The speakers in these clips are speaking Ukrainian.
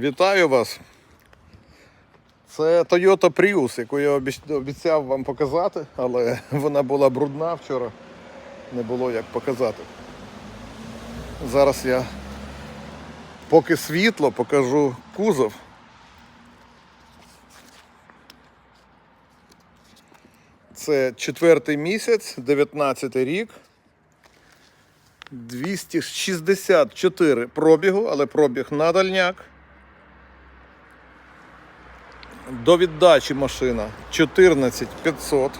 Вітаю вас. Це Toyota Prius, яку я обіцяв вам показати, але вона була брудна вчора. Не було як показати. Зараз я, поки світло, покажу кузов. Це четвертий місяць, 19 рік. 264 пробігу, але пробіг на дальняк. До віддачі машина 14500.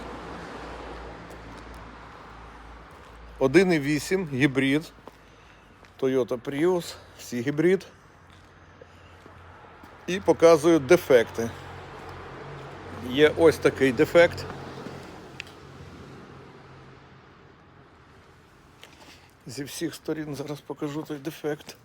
1,8 гібрид. Toyota Prius, всі гібрид. І показую дефекти. Є ось такий дефект. Зі всіх сторін зараз покажу той дефект.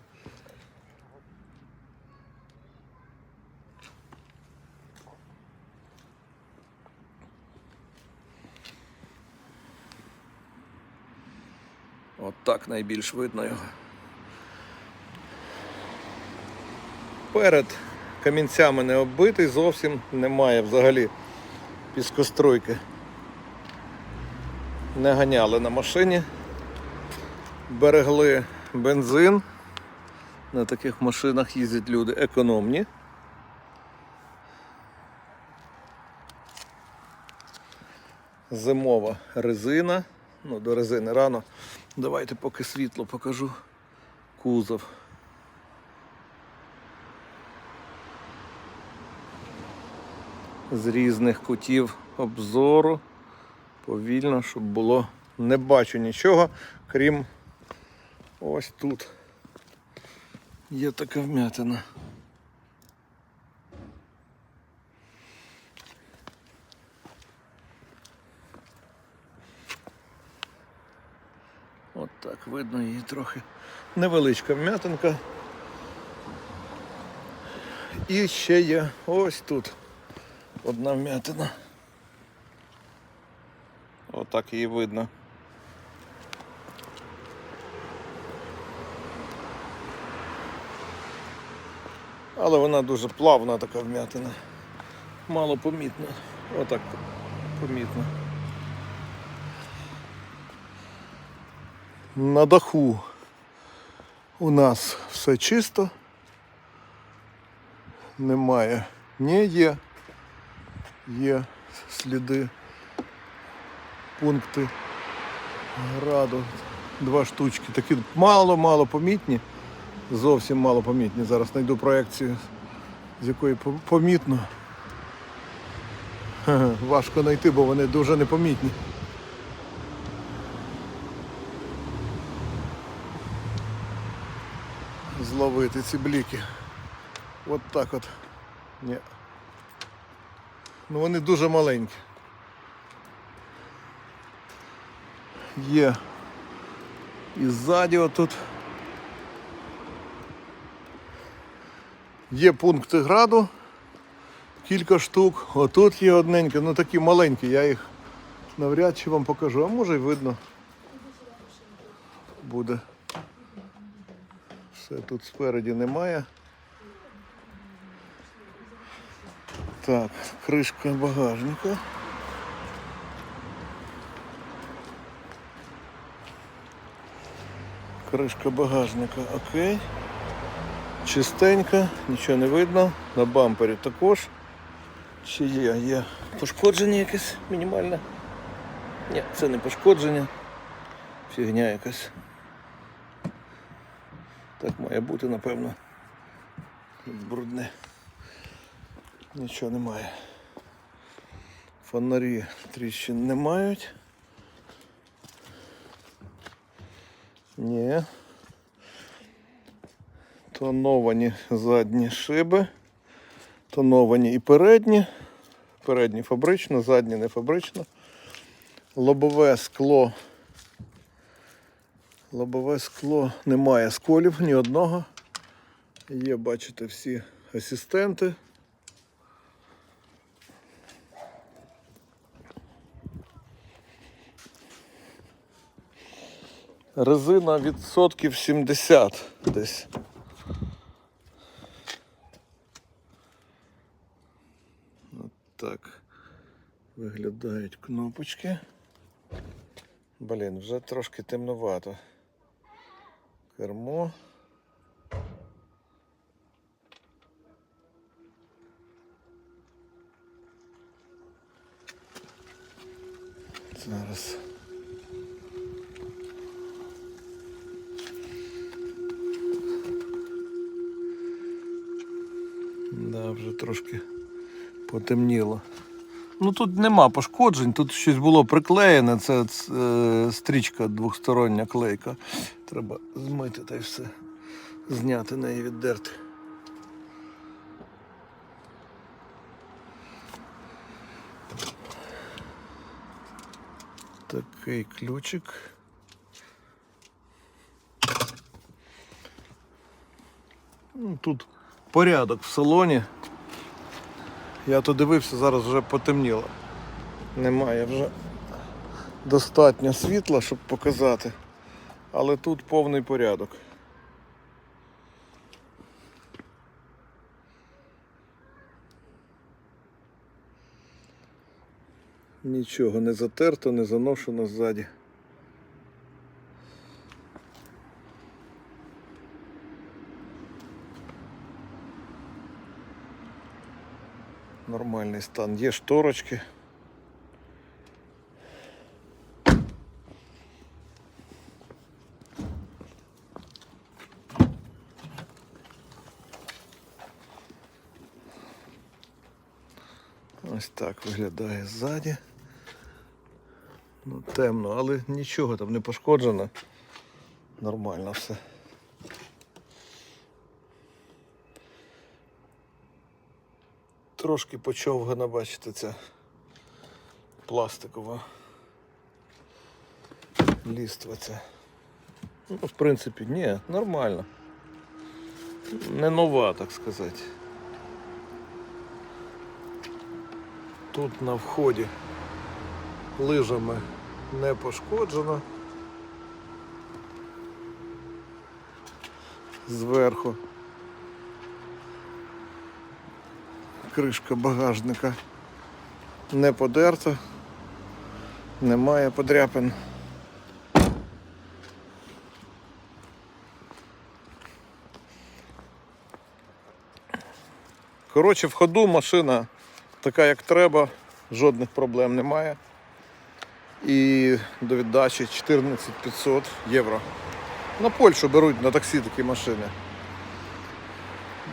От так найбільш видно його. Перед камінцями не оббитий, зовсім немає взагалі піскостройки. Не ганяли на машині берегли бензин. На таких машинах їздять люди економні. Зимова резина. Ну, до резини рано. Давайте поки світло покажу кузов. З різних кутів обзору. Повільно, щоб було не бачу нічого, крім ось тут. Є така вмятина. От так видно її трохи. Невеличка вмятинка. І ще є ось тут одна вмятина. Отак її видно. Але вона дуже плавна така вмятина. Мало помітна. Отак помітно. На даху у нас все чисто. Немає. Ні, є. Є сліди, пункти граду. Два штучки. Такі мало-мало помітні. Зовсім мало помітні. Зараз знайду проекцію, з якої помітно. Важко знайти, бо вони дуже непомітні. Зловити ці бліки. От так от. Ні. Ну вони дуже маленькі. Є і ззаді отут. Є пункти граду, кілька штук. Отут є одненьке, ну такі маленькі, я їх навряд чи вам покажу, а може й видно буде. Все тут спереді немає. Так, кришка багажника. Кришка багажника, окей. Чистенька, нічого не видно. На бампері також. Чи є? Є пошкодження якесь мінімальне? Ні, це не пошкодження. Фігня якась. Так має бути, напевно. Брудне. Нічого немає. Фонарі тріщин не мають. Ні. Тоновані задні шиби. Тоновані і передні. Передні фабрично, задні не фабрично. Лобове скло. Лобове скло немає сколів ні одного. Є, бачите, всі асистенти. Резина відсотків 70 десь. От так виглядають кнопочки. Блін, вже трошки темновато. Кермо. Зараз. Да, вже трошки потемніло. Ну тут нема пошкоджень, тут щось було приклеєне, це е, стрічка двохстороння клейка. Треба змити та й все. Зняти неї віддерти. Такий ключик. Ну, Тут порядок в салоні. Я то дивився, зараз вже потемніло. Немає вже достатньо світла, щоб показати. Але тут повний порядок. Нічого не затерто, не заношено ззаді. Нормальний стан. Є шторочки. Ось так виглядає ззаді. Ну, темно, але нічого там не пошкоджено. Нормально все. Трошки почовгана, бачите, ця пластикова ліства ця. Ну, в принципі, ні, нормально. Не нова, так сказати. Тут на вході лижами не пошкоджено. Зверху кришка багажника не подерта, немає подряпин. Коротше, в ходу машина така, як треба, жодних проблем немає. І до віддачі 14500 євро. На Польщу беруть на таксі такі машини.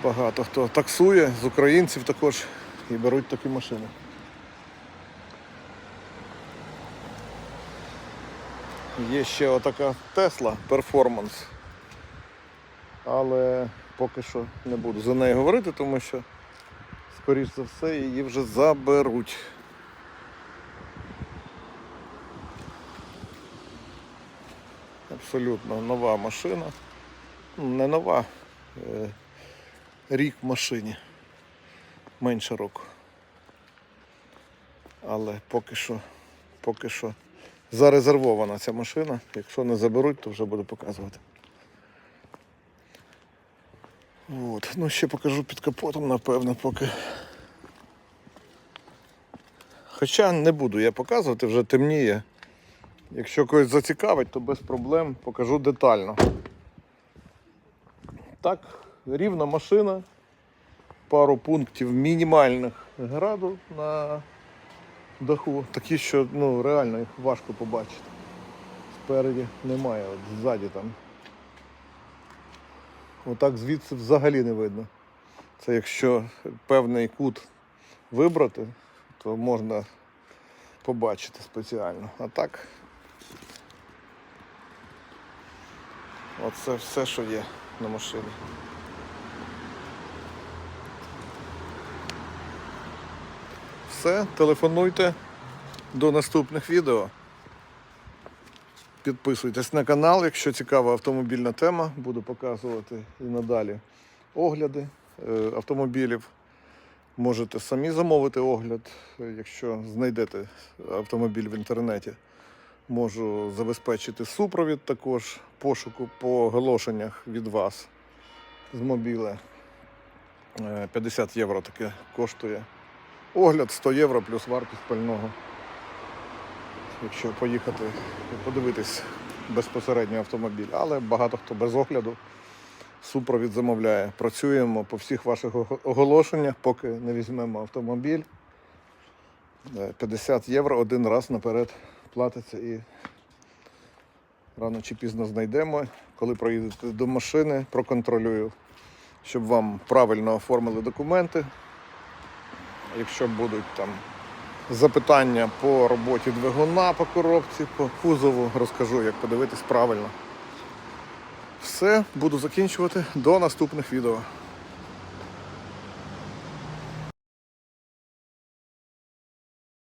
Багато хто таксує, з українців також і беруть такі машини. Є ще отака Tesla Performance. Але поки що не буду за нею говорити, тому що скоріш за все її вже заберуть. Абсолютно нова машина. Не нова. Рік в машині. Менше року. Але поки що, поки що зарезервована ця машина. Якщо не заберуть, то вже буду показувати. От. Ну ще покажу під капотом, напевно, поки. Хоча не буду я показувати, вже темніє. Якщо когось зацікавить, то без проблем покажу детально. Так, рівна машина, пару пунктів мінімальних граду на даху. Такі, що ну, реально їх важко побачити. Спереді немає, от ззаді там. Отак звідси взагалі не видно. Це якщо певний кут вибрати, то можна побачити спеціально. А так. Оце все, що є на машині. Все, телефонуйте до наступних відео. Підписуйтесь на канал, якщо цікава автомобільна тема, буду показувати і надалі огляди е, автомобілів. Можете самі замовити огляд, якщо знайдете автомобіль в інтернеті. Можу забезпечити супровід також пошуку по оголошеннях від вас з мобіле. Е, 50 євро таке коштує Огляд 100 євро плюс вартість пального. Якщо поїхати подивитись безпосередньо автомобіль. Але багато хто без огляду супровід замовляє. Працюємо по всіх ваших оголошеннях, поки не візьмемо автомобіль. Е, 50 євро один раз наперед платиться і рано чи пізно знайдемо. Коли проїдете до машини, проконтролюю, щоб вам правильно оформили документи. Якщо будуть там запитання по роботі двигуна по коробці, по кузову, розкажу, як подивитись правильно. Все, буду закінчувати до наступних відео.